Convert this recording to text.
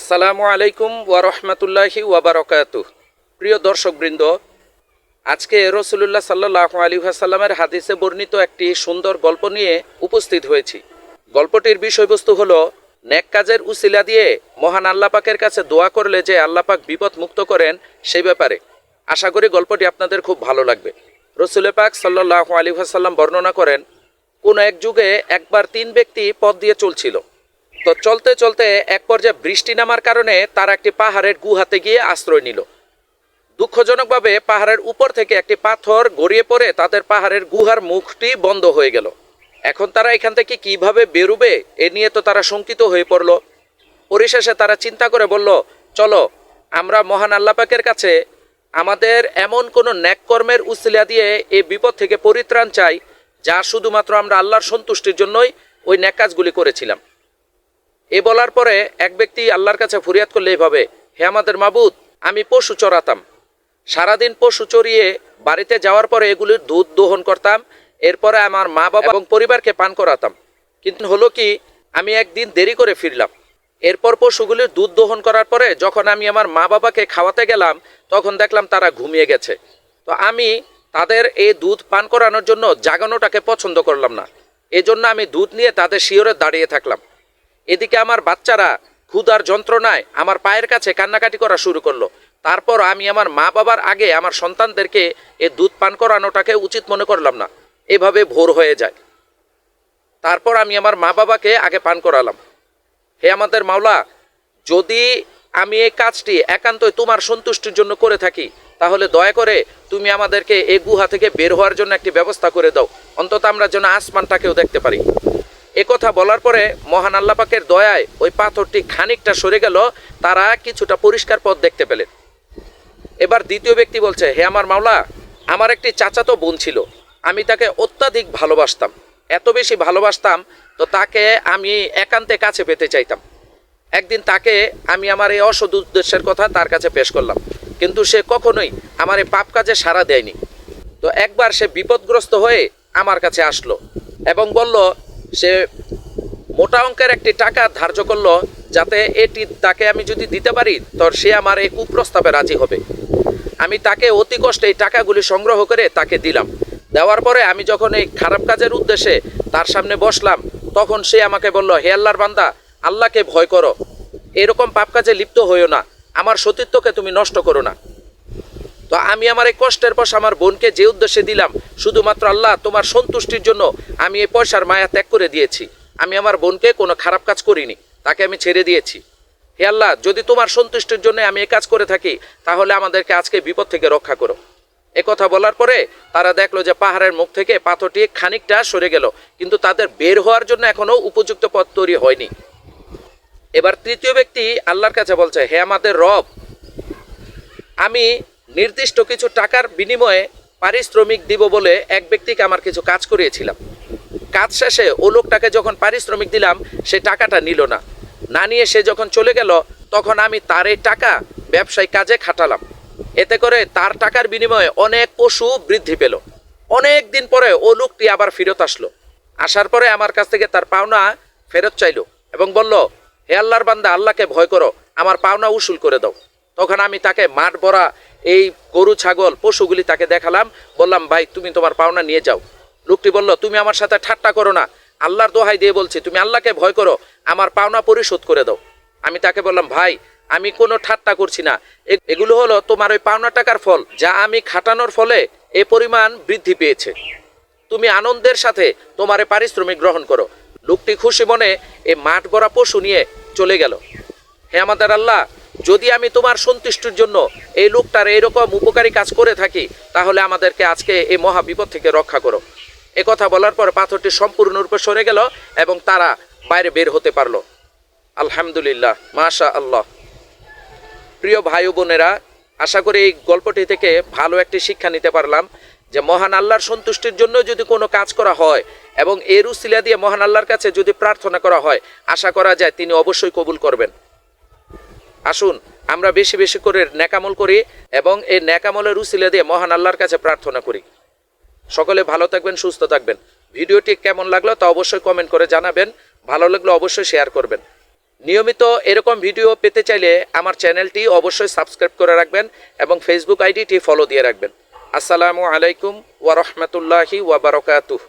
আসসালামু আলাইকুম ওয়ারহমতুল্লাহি ওয়াবারকাত প্রিয় দর্শকবৃন্দ, আজকে রসুলুল্লাহ সাল্লাহ আলী আসাল্লামের হাদিসে বর্ণিত একটি সুন্দর গল্প নিয়ে উপস্থিত হয়েছি। গল্পটির বিষয়বস্তু হলো, নেক কাজের উসিলা দিয়ে মহান আল্লাপাকের কাছে দোয়া করলে যে আল্লাপাক বিপদ মুক্ত করেন, সেই ব্যাপারে। আশা করি গল্পটি আপনাদের খুব ভালো লাগবে। রসুল পাক সাল্লাহ আলী আসাল্লাম বর্ণনা করেন, কোন এক যুগে একবার তিন ব্যক্তি পথ দিয়ে চলছিল। তো চলতে চলতে এক পর্যায়ে বৃষ্টি নামার কারণে তারা একটি পাহাড়ের গুহাতে গিয়ে আশ্রয় নিল। দুঃখজনকভাবে পাহাড়ের উপর থেকে একটি পাথর গড়িয়ে পড়ে তাদের পাহাড়ের গুহার মুখটি বন্ধ হয়ে গেল। এখন তারা এখান থেকে কীভাবে বেরুবে, এ নিয়ে তো তারা শঙ্কিত হয়ে পড়ল। পরিশেষে তারা চিন্তা করে বলল, চলো, আমরা মহান আল্লাপাকের কাছে আমাদের এমন কোনো ন্যাককর্মের উসিলা দিয়ে এই বিপদ থেকে পরিত্রাণ চাই, যা শুধুমাত্র আমরা আল্লাহর সন্তুষ্টির জন্যই ওই ন্যাক কাজগুলি করেছিলাম। এ বলার পরে এক ব্যক্তি আল্লাহর কাছে ফরিয়াদ করলে এইভাবে হে আমাদের মাবুদ, আমি পশু চড়াতাম। সারাদিন পশু চড়িয়ে বাড়িতে যাওয়ার পরে এগুলির দুধ দোহন করতাম, এরপরে আমার মা বাবা এবং পরিবারকে পান করাতাম। কিন্তু হলো কি, আমি একদিন দেরি করে ফিরলাম। এরপর পশুগুলির দুধ দোহন করার পরে যখন আমি আমার মা বাবাকে খাওয়াতে গেলাম, তখন দেখলাম তারা ঘুমিয়ে গেছে। তো আমি তাদের এই দুধ পান করানোর জন্য জাগানোটাকে পছন্দ করলাম না। এজন্য আমি দুধ নিয়ে তাদের শিওরে দাঁড়িয়ে থাকলাম। এদিকে আমার বাচ্চারা ক্ষুধার যন্ত্রণায় আমার পায়ের কাছে কান্নাকাটি করা শুরু করল। তারপর আমি আমার মা বাবার আগে আমার সন্তানদেরকে এ দুধ পান করানোটাকে উচিত মনে করলাম না। এভাবে ভোর হয়ে যায়। তারপর আমি আমার মা বাবাকে আগে পান করালাম। হে আমাদের মাওলা, যদি আমি এই কাজটি একান্তই তোমার সন্তুষ্টির জন্য করে থাকি, তাহলে দয়া করে তুমি আমাদেরকে এই গুহা থেকে বের হওয়ার জন্য একটি ব্যবস্থা করে দাও। অন্তত আমরা যেন আসমানটাকেও দেখতে পারি। কথা বলার পরে মহান আল্লাপাকের দয়ায় ওই পাথরটি খানিকটা সরে গেল, তারা কিছুটা পরিষ্কার পথ দেখতে পেলেন। এবার দ্বিতীয় ব্যক্তি বলছে, হে আমার মাওলা, আমার একটি চাচাতো বোন ছিল। আমি তাকে অত্যাধিক ভালোবাসতাম। এত বেশি ভালোবাসতাম, তো তাকে আমি একান্তে কাছে পেতে চাইতাম। একদিন তাকে আমি আমার এই অসৎ উদ্দেশ্যের কথা তার কাছে পেশ করলাম। কিন্তু সে কখনোই আমার এই পাপ কাজে সাড়া দেয়নি। তো একবার সে বিপদগ্রস্ত হয়ে আমার কাছে আসলো এবং বলল সে মোটা অঙ্কের একটি টাকা ধার্য করল যাতে এটি তাকে আমি যদি দিতে পারি তো সে আমার এই কুপ্রস্তাবে রাজি হবে। আমি তাকে অতি কষ্টে এই টাকাগুলি সংগ্রহ করে তাকে দিলাম। দেওয়ার পরে আমি যখন এই খারাপ কাজের উদ্দেশ্যে তার সামনে বসলাম, তখন সে আমাকে বলল, হে আল্লাহর বান্দা, আল্লাহকে ভয় করো। এরকম পাপ কাজে লিপ্ত হইও না। আমার সতীত্বকে তুমি নষ্ট করো না। তো আমি আমার এই কষ্টের পয়সা আমার বোনকে যে উদ্দেশ্যে দিলাম, শুধুমাত্র আল্লাহ তোমার সন্তুষ্টির জন্য আমি এই পয়সার মায়া ত্যাগ করে দিয়েছি। আমি আমার বোনকে কোনো খারাপ কাজ করিনি, তাকে আমি ছেড়ে দিয়েছি। হে আল্লাহ, যদি তোমার সন্তুষ্টির জন্য আমি এই কাজ করে থাকি, তাহলে আমাদেরকে আজকে বিপদ থেকে রক্ষা করো। এ কথা বলার পরে তারা দেখল যে পাহাড়ের মুখ থেকে পাথরটি খানিকটা সরে গেল, কিন্তু তাদের বের হওয়ার জন্য এখনও উপযুক্ত পথ তৈরি হয়নি। এবার তৃতীয় ব্যক্তি আল্লাহর কাছে বলছে, হে আমাদের রব, আমি নির্দিষ্ট কিছু টাকার বিনিময়ে পারিশ্রমিক দিব বলে এক ব্যক্তিকে আমার কিছু কাজ করিয়েছিলাম। কাজ শেষে ও লোকটাকে যখন পারিশ্রমিক দিলাম, সে টাকাটা নিল না। না নিয়ে সে যখন চলে গেল, তখন আমি তার এই টাকা ব্যবসায়ী কাজে খাটালাম। এতে করে তার টাকার বিনিময়ে অনেক পশু বৃদ্ধি পেল। অনেক দিন পরে ও লোকটি আবার ফেরত আসলো। আসার পরে আমার কাছ থেকে তার পাওনা ফেরত চাইলো এবং বলল, হে আল্লাহর বান্দা, আল্লাহকে ভয় করো। আমার পাওনা উসুল করে দাও। তখন আমি তাকে মাঠ ভরা এই গরু, ছাগল, পশুগুলি তাকে দেখালাম। বললাম, ভাই, তুমি তোমার পাওনা নিয়ে যাও। লোকটি বলল, তুমি আমার সাথে ঠাট্টা করো না। আল্লাহর দোহাই দিয়ে বলছি, তুমি আল্লাহকে ভয় করো। আমার পাওনা পরিশোধ করে দাও। আমি তাকে বললাম, ভাই, আমি কোনো ঠাট্টা করছি না। এ- এগুলো হলো তোমার ওই পাওনা টাকার ফল, যা আমি খাটানোর ফলে এ পরিমাণ বৃদ্ধি পেয়েছে। তুমি আনন্দের সাথে তোমার পারিশ্রমিক গ্রহণ করো। লোকটি খুশি মনে এই মাঠ গড়া পশু নিয়ে চলে গেল। হে আমাদের আল্লাহ যদি আমি তোমার সন্তুষ্টির জন্য এই লোকটার এইরকম উপকারী কাজ করে থাকি, তাহলে আমাদেরকে আজকে এই মহা বিপদ থেকে রক্ষা করো। এ কথা বলার পর পাথরটি সম্পূর্ণরূপে সরে গেল এবং তারা বাইরে বের হতে পারল। আলহামদুলিল্লাহ মাশা আল্লাহ প্রিয় ভাই বোনেরা, আশা করি এই গল্পটি থেকে ভালো একটি শিক্ষা নিতে পারলাম যে মহান আল্লাহর সন্তুষ্টির জন্য যদি কোনো কাজ করা হয় এবং এর উসিলা দিয়ে মহান আল্লাহর কাছে যদি প্রার্থনা করা হয়, আশা করা যায় তিনি অবশ্যই কবুল করবেন। আসুন, আমরা বেশি বেশি করে ন্যাকামল করি এবং এই ন্যাকামলের উসিলা দিয়ে মহান আল্লাহর কাছে প্রার্থনা করি। সকলে ভালো থাকবেন, সুস্থ থাকবেন। ভিডিওটি কেমন লাগল তা অবশ্যই কমেন্ট করে জানাবেন। ভালো লাগলে অবশ্যই শেয়ার করবেন। নিয়মিত এরকম ভিডিও পেতে চাইলে আমার চ্যানেলটি অবশ্যই সাবস্ক্রাইব করে রাখবেন এবং ফেসবুক আইডিটি ফলো দিয়ে রাখবেন। আসসালামু আলাইকুম ওয়া রাহমাতুল্লাহি ওয়া বারাকাতুহু।